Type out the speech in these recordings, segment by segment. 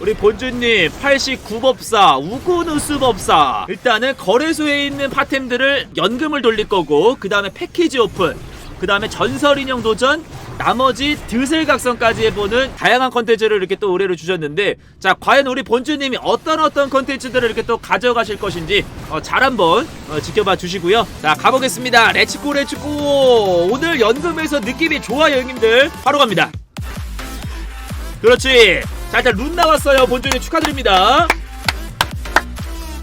우리 본주님 89법사 우고누스법사. 일단은 거래소에 있는 파템들을 연금을 돌릴 거고 그 다음에 패키지 오픈 그 다음에 전설인형 도전 나머지 드슬각성까지 해보는 다양한 컨텐츠를 이렇게 또 의뢰를 주셨는데 자 과연 우리 본주님이 어떤 어떤 컨텐츠들을 이렇게 또 가져가실 것인지 어, 잘 한번 어, 지켜봐 주시고요. 자 가보겠습니다. 렛츠고 렛츠고. 오늘 연금에서 느낌이 좋아요 형님들. 바로 갑니다. 그렇지 자 일단 룬 나왔어요. 본주님 축하드립니다.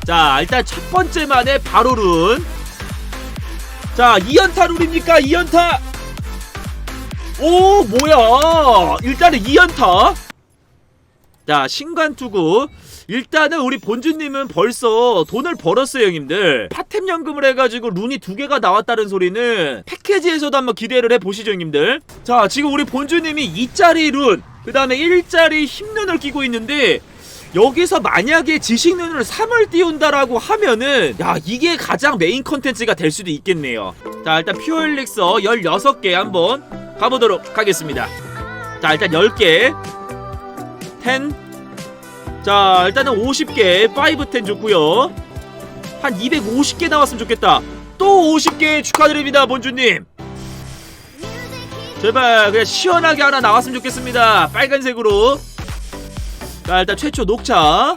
자 일단 첫 번째 만에 바로 룬. 자 2연타 룰입니까? 2연타! 오 뭐야? 일단은 2연타. 자 신관투구. 일단은 우리 본주님은 벌써 돈을 벌었어요 형님들. 파템 연금을 해가지고 룬이 두 개가 나왔다는 소리는 패키지에서도 한번 기대를 해보시죠 형님들. 자 지금 우리 본주님이 2짜리 룬 그 다음에 1짜리 힘눈을 끼고 있는데 여기서 만약에 지식눈을 3을 띄운다라고 하면은 야 이게 가장 메인 컨텐츠가 될 수도 있겠네요. 자 일단 퓨어 엘릭서 16개 한번 가보도록 하겠습니다. 자 일단 10개. 10 자 일단은 50개. 5, 10 좋고요. 한 250개 나왔으면 좋겠다. 또 50개 축하드립니다 본주님 제발 그냥 시원하게 하나 나왔으면 좋겠습니다. 빨간색으로. 자 일단 최초 녹차.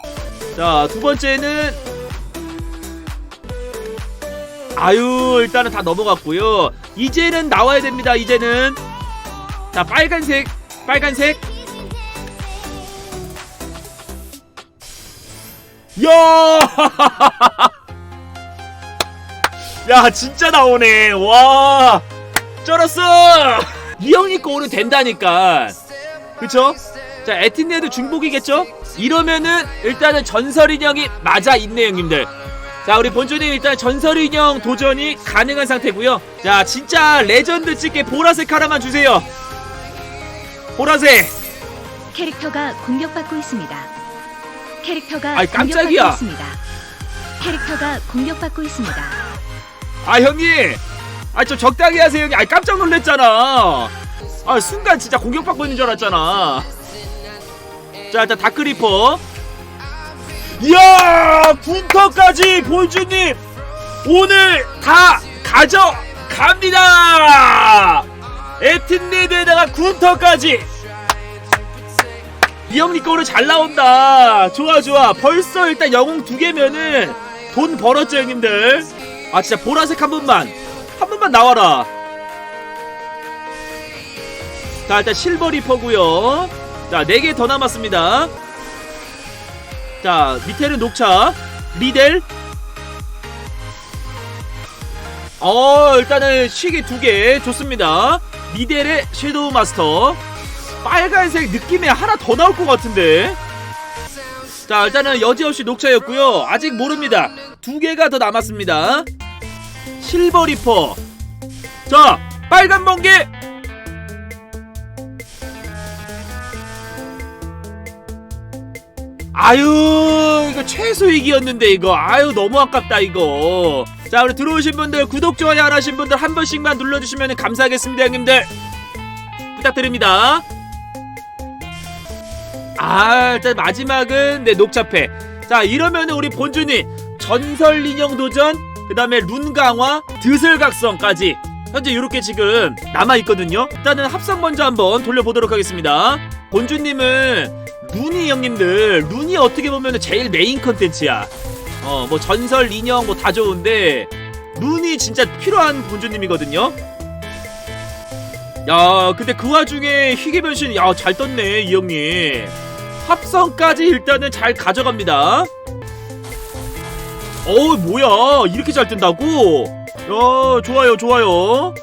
자 두 번째는 아유 일단은 다 넘어갔고요. 이제는 나와야 됩니다 이제는. 자 빨간색 빨간색. 야! 야 진짜 나오네. 와! 쩔었어 이 형님 거 오늘 된다니까 그쵸? 자 에틴네도 중복이겠죠? 이러면은 일단은 전설 인형이 맞아 있네 형님들 자 우리 본주님 일단 전설 인형 도전이 가능한 상태고요 자 진짜 레전드 찍게 보라색 하나만 주세요 보라색 캐릭터가 공격받고 있습니다. 캐릭터가 아이, 깜짝이야. 공격받고 있습니다. 캐릭터가 공격받고 있습니다. 아 형님 아 좀 적당히 하세요 형님. 아 깜짝 놀랐잖아. 아 순간 진짜 공격받고 있는 줄 알았잖아. 자 일단 다크리퍼. 이야 군터까지 본주님. 오늘 다 가져갑니다. 에틴리드에다가 군터까지. 이 형님 거 오늘 잘 나온다. 좋아 좋아. 벌써 일단 영웅 두 개면은 돈 벌었죠 형님들. 아 진짜 보라색 한 번만 한 번만 나와라. 자 일단 실버 리퍼고요. 자 4개 더 남았습니다. 자 밑에는 녹차 리델. 어 일단은 시계 두 개 좋습니다. 리델의 섀도우 마스터. 빨간색 느낌이 하나 더 나올 것 같은데. 자 일단은 여지없이 녹차였고요. 아직 모릅니다. 두 개가 더 남았습니다 실버 리퍼. 자 빨간 번개. 아유 이거 최소익이었는데 이거. 아유 너무 아깝다 이거. 자 우리 들어오신 분들 구독 좋아요 안 하신 분들 한 번씩만 눌러주시면 감사하겠습니다 형님들. 부탁드립니다. 아 일단 마지막은 네 녹차패. 자 이러면 우리 본주님 전설 인형 도전 그 다음에 룬 강화 드슬각성까지. 현재 이렇게 지금 남아있거든요. 일단은 합성 먼저 한번 돌려보도록 하겠습니다. 본주님은 룬이 형님들 룬이 어떻게 보면 제일 메인 컨텐츠야. 어 뭐 전설 인형 뭐 다 좋은데 룬이 진짜 필요한 본주님이거든요. 야 근데 그 와중에 희귀 변신 야 잘 떴네 이 형님. 합성까지 일단은 잘 가져갑니다 어우 뭐야? 이렇게 잘 뜬다고? 야 좋아요 좋아요.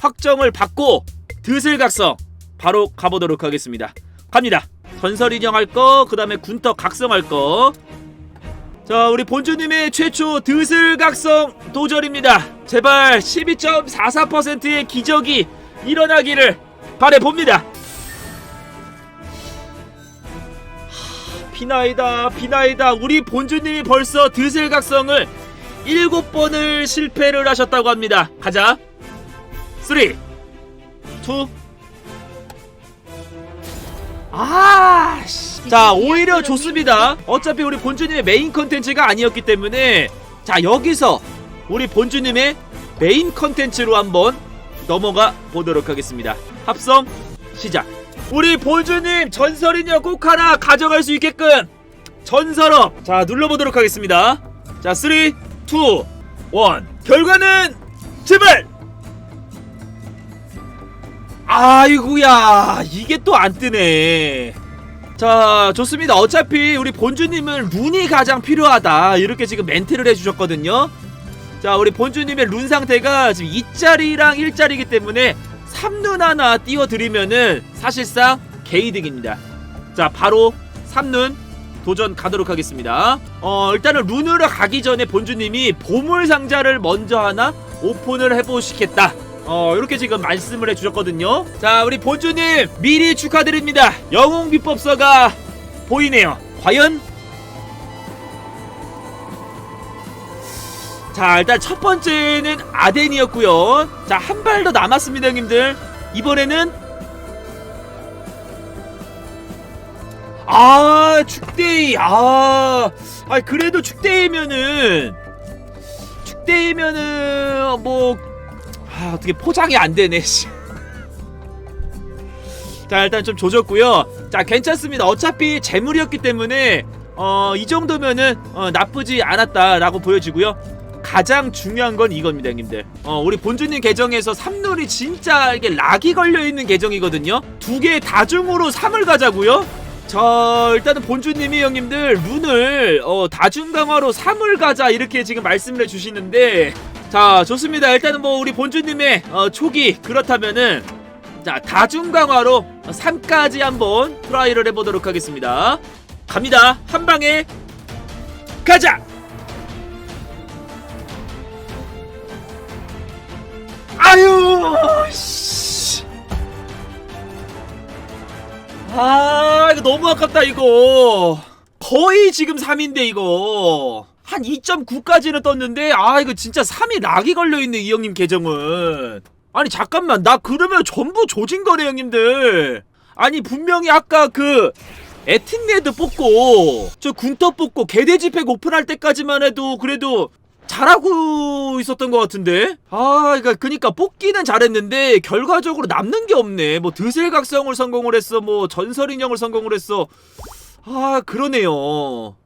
확정을 받고 드슬각성. 바로 가보도록 하겠습니다. 갑니다. 전설 인형 할거 그 다음에 군터 각성 할거. 자 우리 본주님의 최초 드슬각성 도전입니다. 제발 12.44%의 기적이 일어나기를 바래봅니다 비나이다 비나이다 우리 본주님이 벌써 드슬각성을 7번을 실패를 하셨다고 합니다 가자 3 2 아, 씨. 자, 오히려 좋습니다. 어차피 우리 본주님의 메인 컨텐츠가 아니었기 때문에 자, 여기서 우리 본주님의 메인 컨텐츠로 한번 넘어가 보도록 하겠습니다. 합성 시작. 우리 본주님 전설인형 꼭 하나 가져갈 수 있게끔 전설업. 자, 눌러보도록 하겠습니다. 자, 3, 2, 1. 결과는 제발! 아이구야 이게 또 안 뜨네 자 좋습니다 어차피 우리 본주님은 룬이 가장 필요하다 이렇게 지금 멘트를 해주셨거든요 자 우리 본주님의 룬 상태가 지금 2짜리랑 1짜리이기 때문에 3룬 하나 띄워드리면은 사실상 개이득입니다. 자 바로 3룬 도전 가도록 하겠습니다. 어 일단은 룬으로 가기 전에 본주님이 보물 상자를 먼저 하나 오픈을 해보시겠다. 어 이렇게 지금 말씀을 해주셨거든요. 자 우리 본주님 미리 축하드립니다. 영웅 비법서가 보이네요. 과연 자 일단 첫 번째는 아덴이었고요 자 한 발 더 남았습니다 형님들 이번에는 아 축대이 아, 아 그래도 축대이면은 축대이면은 뭐 아, 어떻게 포장이 안 되네. 씨. 자, 일단 좀 조졌고요. 자, 괜찮습니다. 어차피 재물이었기 때문에 어, 이 정도면은 어, 나쁘지 않았다라고 보여지고요. 가장 중요한 건 이겁니다, 형님들. 어, 우리 본주님 계정에서 3룰이 진짜 이게 락이 걸려 있는 계정이거든요. 두 개 다중으로 3을 가자고요. 자, 일단은 본주님이 형님들 룬을 어, 다중 강화로 3을 가자 이렇게 지금 말씀을 해주시는데 자 좋습니다 일단은 뭐 우리 본주님의 어, 초기 그렇다면은 자 다중 강화로 3까지 한번 트라이를 해보도록 하겠습니다 갑니다 한 방에 가자 아유 씨. 아 이거 너무 아깝다 이거. 거의 지금 3인데 이거. 한 2.9까지는 떴는데 아 이거 진짜 3이 락이 걸려있네 이 형님 계정은. 아니 잠깐만. 나 그러면 전부 조진 거네 형님들. 아니 분명히 아까 그 에틴레드 뽑고 저 군터 뽑고 개돼지팩 오픈할 때까지만 해도 그래도 잘하고 있었던 것 같은데? 아 그러니까 그니까 뽑기는 잘했는데 결과적으로 남는 게 없네. 뭐 드셀각성을 성공을 했어 뭐 전설 인형을 성공을 했어. 아 그러네요